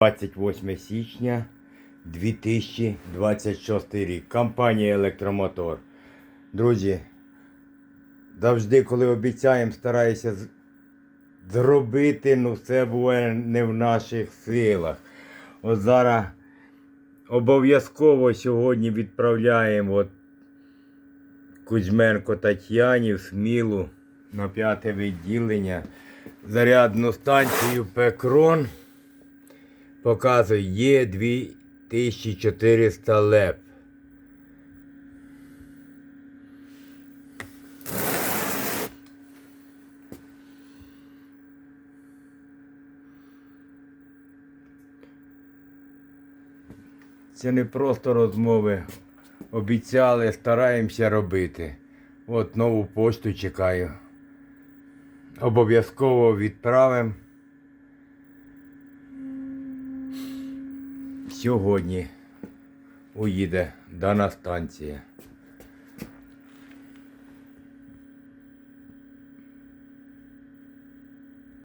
28 січня 2026 рік. Компанія Електромотор. Друзі, завжди, коли обіцяємо, стараюся зробити, ну все буває не в наших силах. От зараз обов'язково сьогодні відправляємо от Кузьменко Тетяні в Смілу на п'яте відділення. Зарядну станцію Пекрон. Показує, є 2400 леп. Це не просто розмови. Обіцяли, стараємося робити. От нову пошту чекаю. Обов'язково відправимо. Сьогодні уїде дана станція.